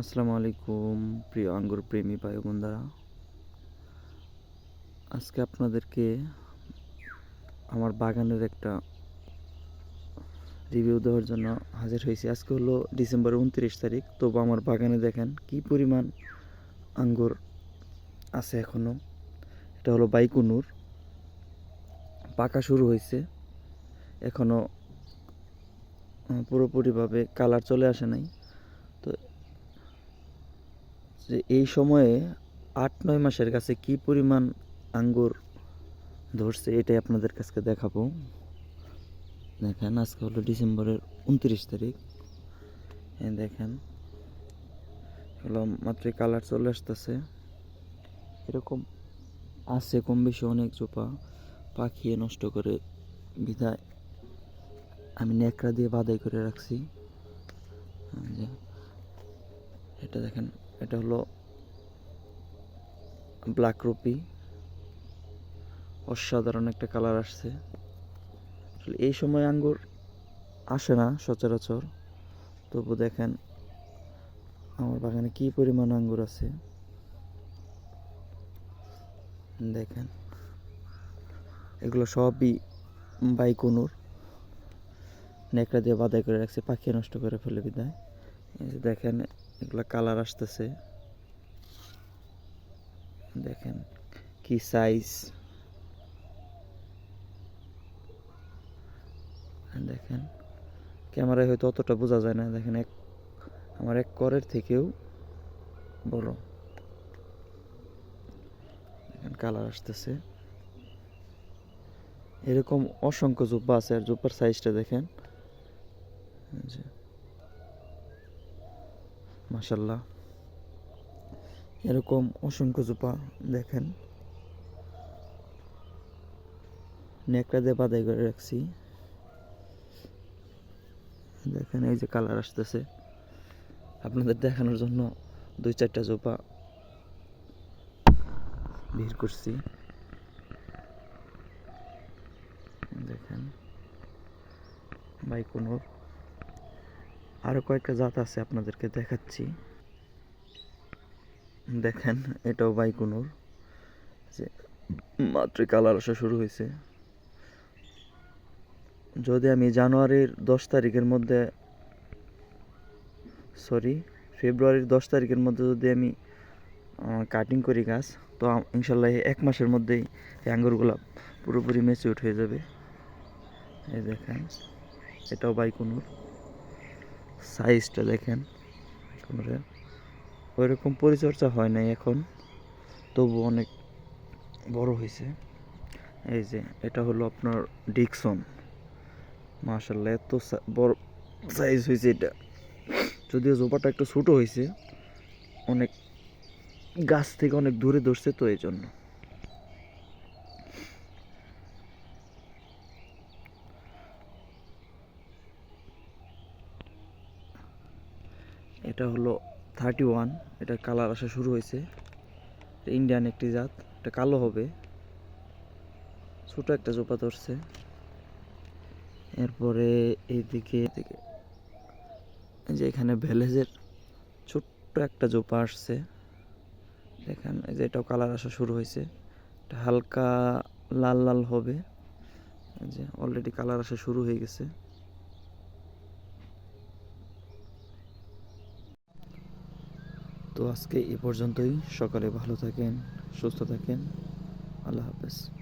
আসসালামু আলাইকুম, প্রিয় আঙ্গুর প্রেমী ভাই বন্ধুরা আজকে আপনাদেরকে আমার বাগানের একটা রিভিউ দেওয়ার জন্য হাজির হয়েছি। আজকে হলো ডিসেম্বর উনত্রিশ তারিখ। তবু আমার বাগানে দেখেন কি পরিমাণ আঙ্গুর আছে এখনও এটা হলো বাইকুনুর। পাকা শুরু হয়েছে। এখনও পুরোপুরিভাবে কালার চলে আসে নাই। যে এই সময়ে আট, নয় মাসের কাছে কি পরিমাণ আঙ্গুর ধরছে এটাই আপনাদের কাছে দেখাবো। দেখেন, আজকে হলো ডিসেম্বরের উনত্রিশ তারিখ। এই দেখেন, হলো মাত্রই কালার চলে আসতেছে। এরকম আছে, কম বেশি অনেক জোপা পাখিয়ে নষ্ট করে বিদায়। আমি ন্যাকড়া দিয়ে বাদাই করে রাখছি। এটা দেখেন এটা হলো ব্ল্যাক রুপি অসাধারণ একটা কালার আসছে। আসলে এই সময় আঙ্গুর আসে না সচরাচর। তবু দেখেন আমার বাগানে কি পরিমাণ আঙ্গুর আছে। দেখেন। এগুলো সবই বাইকুনুর। নেকড়া দিয়ে বাদাই করে রাখছে পাখি নষ্ট করে ফেলে বিদায়। দেখেন এগুলা কালার আসতেছে। দেখেন কি সাইজ দেখেন ক্যামেরায় হয়তো অতটা বোঝা যায় না। দেখেন এক, আমার এক করের থেকেও বড়। দেখেন কালার আসতেছে। এরকম অসংখ্য জুব্বা আছে, আর জুব্বার সাইজটা দেখেন। যে। মাশাল্লাহ এরকম অসংখ্য জোপা দেখেন। নেকড়া দিয়ে বাদাই করে রাখছি। দেখেন এই যে কালার আসতেছে। আপনাদের দেখানোর জন্য দুই চারটা জোপা ভিড় করছি। দেখেন, বাইকুনোর। আরও কয়েকটা জাত আছে আপনাদেরকে দেখাচ্ছি। দেখেন, এটাও বাইকুনুর। যে মাত্রই কালার আসা শুরু হয়েছে। যদি আমি জানুয়ারির দশ তারিখের মধ্যে, সরি, ফেব্রুয়ারির দশ তারিখের মধ্যে যদি আমি কাটিং করি গাছ, তো ইনশাল্লাহ এক মাসের মধ্যেই এই আঙ্গুরগুলা পুরোপুরি ম্যাচিউর হয়ে যাবে। এই দেখেন, এটাও বাইকুনুর। সাইজটা দেখেন কোনোটার ওইরকম পরিচর্যা হয় নাই এখন তবু অনেক বড় হয়েছে এই যে, এটা হলো আপনার ডিকসন। মাশাল্লাহ এত বড় সাইজ হয়েছে এটা। যদিও জোপাটা একটু ছোটো হয়েছে অনেক গাছ থেকে অনেক দূরে ধরছে তো এই জন্য এটা হলো থার্টি ওয়ান, এটা কালার আসা শুরু হয়েছে। ইন্ডিয়ান একটি জাত, এটা কালো হবে। ছোট একটা জোপা ধরছে। এরপরে এইদিকে যে এখানে ভ্যালেজের ছোট্ট একটা জোপা আসছে। এই যে এটাও কালার আসা শুরু হয়েছে। এটা হালকা লাল লাল হবে। যে অলরেডি কালার আসা শুরু হয়ে গেছে। তো আজকে এ পর্যন্তই। সকালে ভালো থাকেন সুস্থ থাকেন। আল্লাহ হাফেজ।